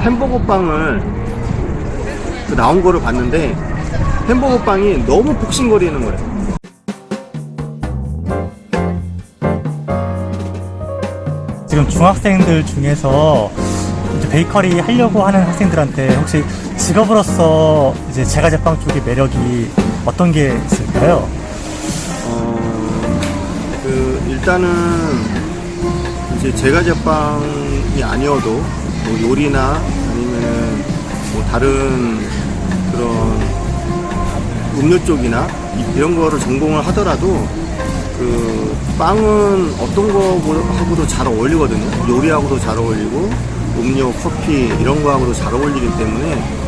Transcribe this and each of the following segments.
햄버거 빵을 그 나온 거를 봤는데 햄버거 빵이 너무 폭신거리는 거예요. 지금 중학생들 중에서 이제 베이커리 하려고 하는 학생들한테 혹시 직업으로서 이제 제과제빵 쪽의 매력이 어떤 게 있을까요? 어, 그 일단은 이제 제과 제빵이 아니어도 뭐 요리나 아니면 뭐 다른 그런 음료 쪽이나 이- 이런 거를 전공을 하더라도 그 빵은 어떤 거하고도 잘 어울리거든요. 요리하고도 잘 어울리고 음료, 커피 이런 거하고도 잘 어울리기 때문에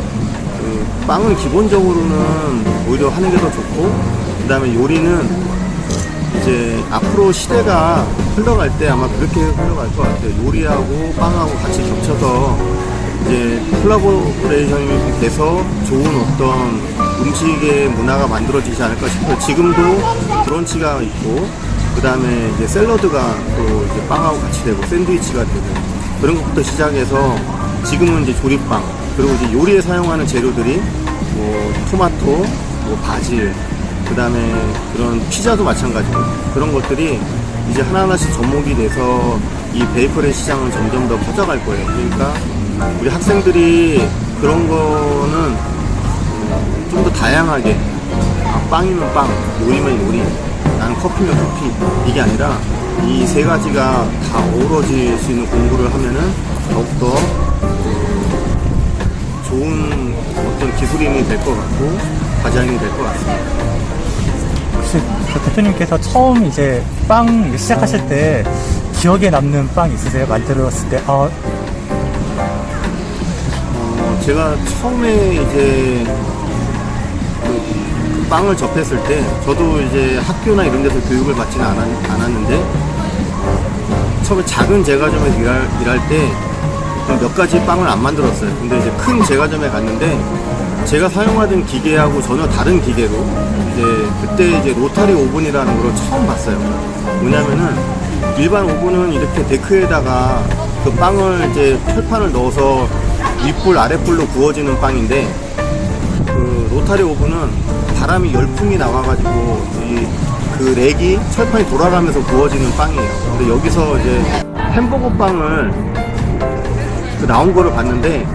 그 빵은 기본적으로는 오히려 하는 게 더 좋고 그다음에 요리는 이제 앞으로 시대가 흘러갈 때 아마 그렇게 흘러갈 것 같아요. 요리하고 빵하고 같이 겹쳐서 이제 콜라보레이션이 돼서 좋은 어떤 음식의 문화가 만들어지지 않을까 싶어요. 지금도 브런치가 있고 그 다음에 이제 샐러드가 또 이제 빵하고 같이 되고 샌드위치가 되고 그런 것부터 시작해서 지금은 이제 조립빵 그리고 이제 요리에 사용하는 재료들이 뭐 토마토, 뭐 바질 그 다음에 그런 피자도 마찬가지고 그런 것들이 이제 하나하나씩 접목이 돼서 이 베이커리 시장은 점점 더 커져갈 거예요. 그러니까 우리 학생들이 그런 거는 좀 더 다양하게 아, 빵이면 빵, 요리면 요리, 나는 커피면 커피 이게 아니라 이 세 가지가 다 어우러질 수 있는 공부를 하면은 더욱더 그 좋은 어떤 기술인이 될 것 같고 과장이 될 것 같습니다. 혹시 그 대표님께서 처음 이제 빵 시작하실 때 기억에 남는 빵 있으세요? 만들었을 때, 아, 어, 제가 처음에 이제 그 빵을 접했을 때 저도 이제 학교나 이런 데서 교육을 받지는 않았, 않았는데 처음에 작은 제과점에서 일할, 일할 때 몇 가지 빵을 안 만들었어요. 근데 이제 큰 제과점에 갔는데 제가 사용하던 기계하고 전혀 다른 기계로 이제 그때 이제 로타리 오븐이라는 걸 처음 봤어요. 뭐냐면은 일반 오븐은 이렇게 데크에다가 그 빵을 이제 철판을 넣어서 윗불 아랫불로 구워지는 빵인데 그 로타리 오븐은 바람이 열풍이 나와가지고 이 그 렉이 철판이 돌아가면서 구워지는 빵이에요. 근데 여기서 이제 햄버거 빵을 그 나온 거를 봤는데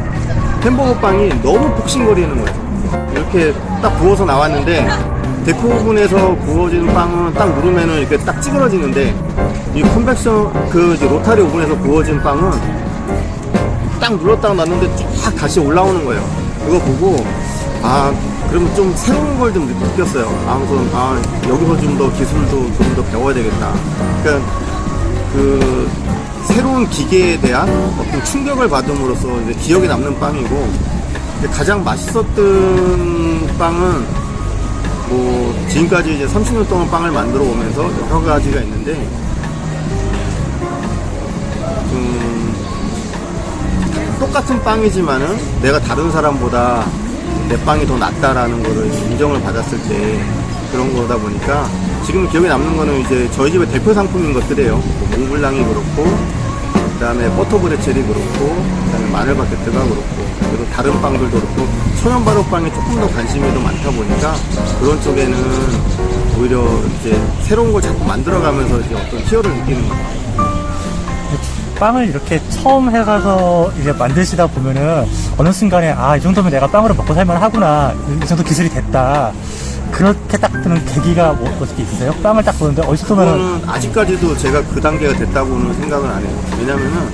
햄버거 빵이 너무 폭신거리는 거예요. 이렇게 딱 구워서 나왔는데 데코 오븐에서 구워지는 빵은 딱 누르면은 이렇게 딱 찌그러지는데 이 컨벡션 그 로타리 오븐에서 구워진 빵은 딱 눌렀다가 놨는데 쫙 다시 올라오는 거예요. 그거 보고 아 그러면 좀 새로운 걸 좀 느꼈어요. 아, 그럼 아 여기서 좀 더 기술도 좀 더 배워야 되겠다. 그러니까 그 새로운 기계에 대한 어떤 충격을 받음으로써 이제 기억에 남는 빵이고 가장 맛있었던 빵은 뭐 지금까지 이제 30년 동안 빵을 만들어 오면서 여러 가지가 있는데 좀 똑같은 빵이지만은 내가 다른 사람보다 내 빵이 더 낫다라는 거를 인정을 받았을 때 그런 거다 보니까 지금 기억에 남는 거는 이제 저희 집의 대표 상품인 것들이에요. 뭐 몽블랑이 그렇고 그 다음에 버터브레첼이 그렇고 그 다음에 마늘 바게트가 그렇고 그리고 다른 빵들도 그렇고 천연 발효 빵에 조금 더 관심이 더 많다 보니까 그런 쪽에는 오히려 이제 새로운 걸 자꾸 만들어가면서 이제 어떤 희열을 느끼는 거예요. 빵을 이렇게 처음 해가서 이제 만드시다 보면은 어느 순간에 아, 이 정도면 내가 빵으로 먹고 살만 하구나. 이 정도 기술이 됐다. 그렇게 딱 드는 계기가 뭐, 어떻게 있으세요? 빵을 딱 보는데, 어디서 보면은, 그거는 아직까지도 제가 그 단계가 됐다고는 생각은 안 해요. 왜냐면은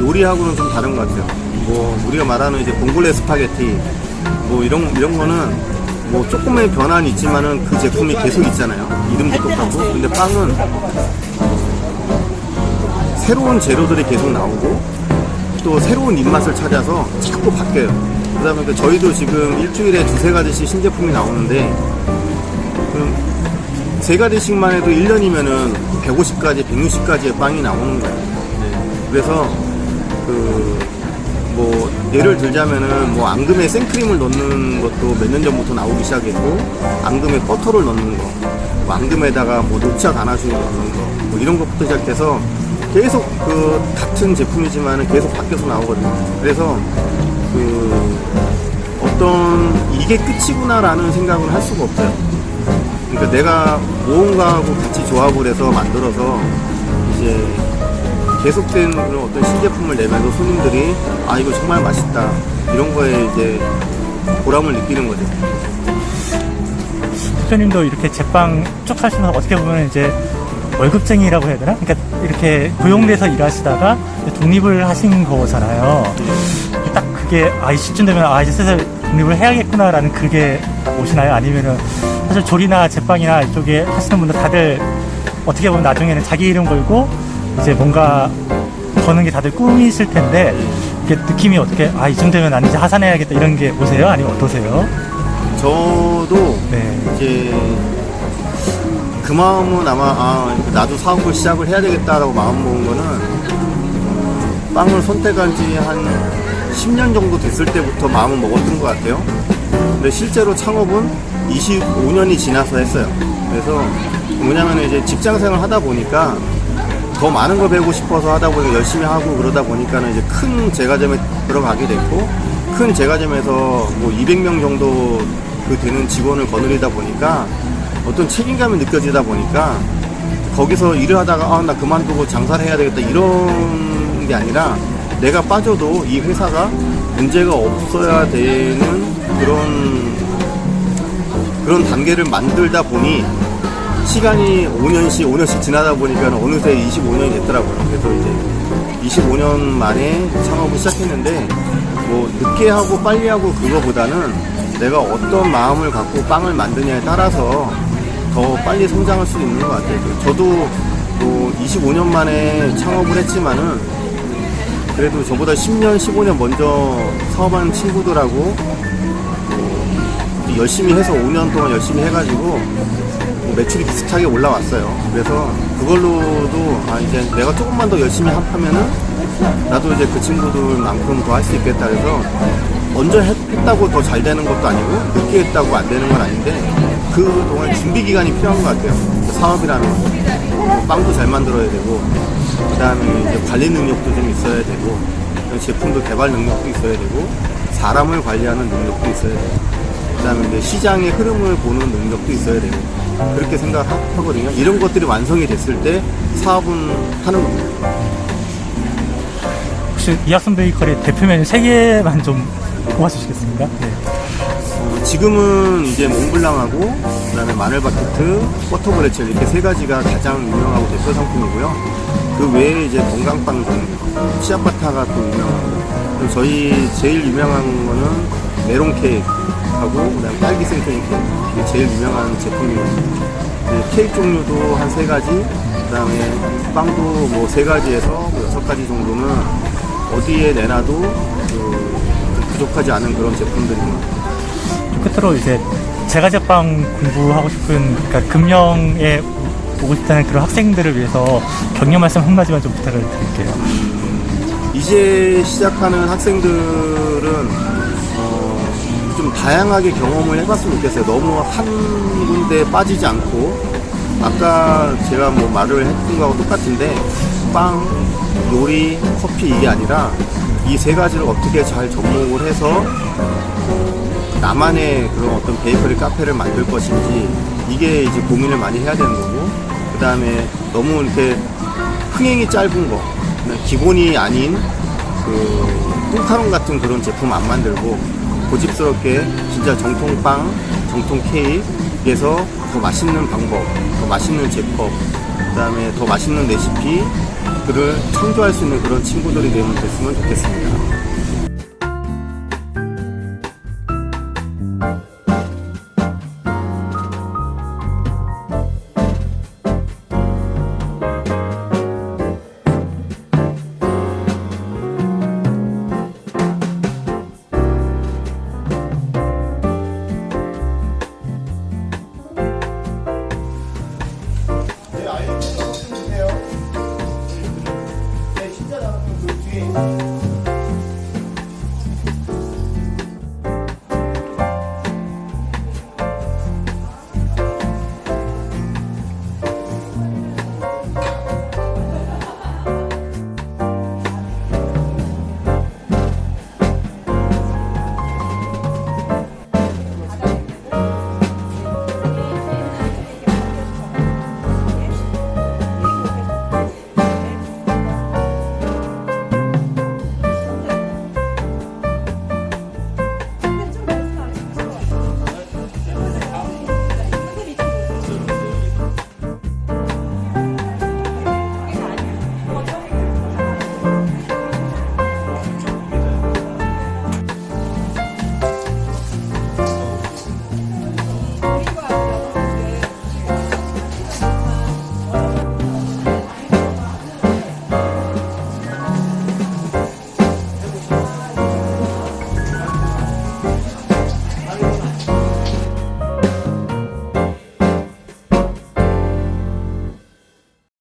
요리하고는 좀 다른 것 같아요. 뭐 우리가 말하는 이제 봉골레 스파게티 뭐 이런 이런 거는 뭐 조금의 변화는 있지만은 그 제품이 계속 있잖아요. 이름도 똑같고. 근데 빵은 새로운 재료들이 계속 나오고 또 새로운 입맛을 찾아서 자꾸 바뀌어요. 그러다 보니까 저희도 지금 일주일에 두세 가지씩 신제품이 나오는데 그럼 세 가지씩만 해도 1년이면은 150가지, 160가지의 빵이 나오는 거예요. 네. 그래서 그 뭐 예를 들자면은 뭐 앙금에 생크림을 넣는 것도 몇 년 전부터 나오기 시작했고 앙금에 버터를 넣는 거, 뭐 앙금에다가 뭐 녹차 가나슈를 넣는 거, 뭐 이런 것부터 시작해서 계속 그 같은 제품이지만 계속 바뀌어서 나오거든요. 그래서 그 어떤 이게 끝이구나라는 생각을 할 수가 없어요. 그러니까 내가 무언가하고 같이 조합을 해서 만들어서 이제 계속된 그런 어떤 신제품을 내면서 손님들이 아 이거 정말 맛있다 이런 거에 이제 보람을 느끼는 거죠. 대표님도 이렇게 제빵 쭉 하시면서 어떻게 보면 이제 월급쟁이라고 해야 되나? 그러니까 이렇게 고용돼서 일하시다가 독립을 하신 거잖아요. 딱 그게 아, 이 시점 되면 아, 이제 슬슬 독립을 해야겠구나라는 그게 오시나요? 아니면은 사실 조리나 제빵이나 이쪽에 하시는 분들 다들 어떻게 보면 나중에는 자기 이름 걸고 이제 뭔가 버는 게 다들 꿈이실 텐데 이게 느낌이 어떻게 아, 이쯤 되면 나는 이제 하산해야겠다 이런 게 오세요? 아니면 어떠세요? 저도 네. 이제 그 마음은 아마 아, 나도 사업을 시작을 해야 되겠다라고 마음 먹은 거는 어, 빵을 선택한 지한 10년 정도 됐을 때부터 마음을 먹었던 것 같아요. 근데 실제로 창업은 25년이 지나서 했어요. 그래서 뭐냐면 이제 직장 생활 하다 보니까 더 많은 걸 배우고 싶어서 하다 보니까 열심히 하고 그러다 보니까는 이제 큰 제과점에 들어가게 됐고 큰 제과점에서 뭐 200명 정도 그 되는 직원을 거느리다 보니까 어떤 책임감이 느껴지다 보니까 거기서 일을 하다가 아 나 그만두고 장사를 해야 되겠다 이런 게 아니라 내가 빠져도 이 회사가 문제가 없어야 되는 그런 그런 단계를 만들다 보니 시간이 5년씩 5년씩 지나다 보니까 어느새 25년이 됐더라고요. 그래서 이제 25년 만에 창업을 시작했는데 뭐 늦게 하고 빨리 하고 그거보다는 내가 어떤 마음을 갖고 빵을 만드냐에 따라서 더 빨리 성장할 수 있는 것 같아요. 저도 뭐 25년 만에 창업을 했지만은 그래도 저보다 10년, 15년 먼저 사업하는 친구들하고 뭐 열심히 해서 5년 동안 열심히 해가지고 뭐 매출이 비슷하게 올라왔어요. 그래서 그걸로도 아 이제 내가 조금만 더 열심히 하면은 나도 이제 그 친구들만큼 더 할 수 있겠다 그래서 먼저 했, 다고 더 잘 되는 것도 아니고 늦게 했다고 안 되는 건 아닌데 그 동안 준비 기간이 필요한 것 같아요. 뭐 빵도 잘 만들어야 되고 그 다음에 이제 관리 능력도 좀 있어야 되고 제품도 개발 능력도 있어야 되고 사람을 관리하는 능력도 있어야 되고 그 다음에 이제 시장의 흐름을 보는 능력도 있어야 되고 그렇게 생각하거든요. 이런 것들이 완성이 됐을 때 사업은 하는 겁니다. 혹시 이학선 베이커리 대표 메뉴 세 개만 좀 뽑아주시겠습니까? 네. 어, 지금은 이제 몽블랑하고 그다음에 마늘 바게트, 버터브레첼 이렇게 세 가지가 가장 유명하고 대표 상품이고요. 그 외에 이제 건강빵 등 시아바타가 또 유명하고 저희 제일 유명한 거는 메론 케이크하고 그다음에 딸기 생크림 케이크 이게 제일 유명한 제품이거든요. 이제 케이크 종류도 한 세 가지, 그다음에 빵도 뭐 세 가지에서 뭐 여섯 가지 정도는 어디에 내놔도 그 부족하지 않은 그런 제품들입니다. 좀 끝으로 이제 제가 제빵 공부하고 싶은 그러니까 금령에 오고 싶다는 그런 학생들을 위해서 격려 말씀 한마디만 좀 부탁을 드릴게요. 이제 시작하는 학생들은 어, 좀 다양하게 경험을 해봤으면 좋겠어요. 너무 한 군데 빠지지 않고 아까 제가 뭐 말을 했던 거하고 똑같은데 빵, 요리, 커피 이게 아니라 이 세 가지를 어떻게 잘 접목을 해서 나만의 그런 어떤 베이커리 카페를 만들 것인지 이게 이제 고민을 많이 해야 되는 거고 그 다음에 너무 이렇게 흥행이 짧은 거 기본이 아닌 그 뚱카롱 같은 그런 제품 안 만들고 고집스럽게 진짜 정통빵, 정통 케이크에서 더 맛있는 방법, 더 맛있는 제법, 그 다음에 더 맛있는 레시피 그를 창조할 수 있는 그런 친구들이 되면 됐으면 좋겠습니다.